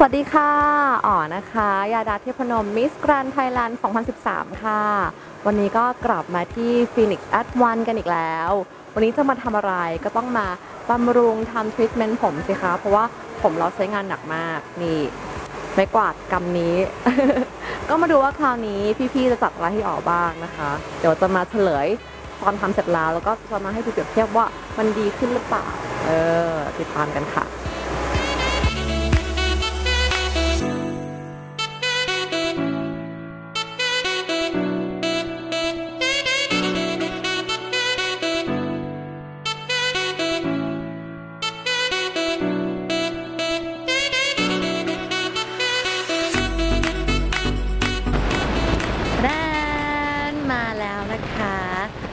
สวัสดีค่ะ อ๋อนะคะ ยาดาเทพนม มิสแกรนไทยแลนด์ 2013 ค่ะ วันนี้ก็กลับมาที่ Phoenix at One กันอีกแล้ว วันนี้จะมาทำอะไรก็ต้องมาบำรุงทำทรีทเมนต์ผมสิคะ เพราะว่าผมเราใช้งานหนักมาก นี่ไม่กวาดกำนี้ ก็มาดูว่าคราวนี้พี่ๆจะจัดอะไรให้ออกบ้างนะคะ เดี๋ยวจะมาเฉลยตอนทำเสร็จแล้ว แล้วก็จะมาให้ดูเปรียบเทียบว่ามันดีขึ้นหรือเปล่า เออ ติดตามกันค่ะ มาแล้วนะคะ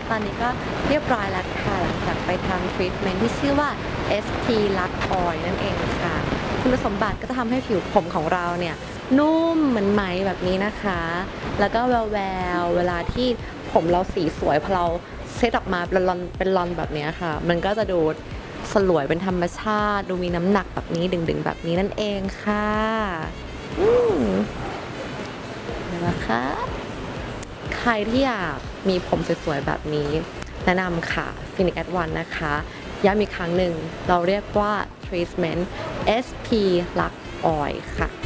ตอนนี้ก็เรียบร้อยแล้วค่ะ หลังจากไปทำทรีทเมนที่ชื่อว่า ST Luck Oil นั่นเองค่ะ คุณสมบัติก็จะทำให้ผิวผมของเราเนี่ยนุ่มเหมือนไหมแบบนี้นะคะ แล้วก็แววแววเวลาที่ผมเราสีสวยพอเราเซตออกมาเป็นลอนเป็นลอนแบบนี้ค่ะ มันก็จะดูสลวยเป็นธรรมชาติ ดูมีน้ำหนักแบบนี้ดึงๆ แบบนี้นั่นเองค่ะ อืมเห็นไหมคะ รที่อยากมีผมสวยๆแบบนี้ แนะนำค่ะ Phoenix at One นะคะ ย้ำอีกครั้งหนึ่ง เราเรียกว่า Treatment SP Luck Oil ค่ะ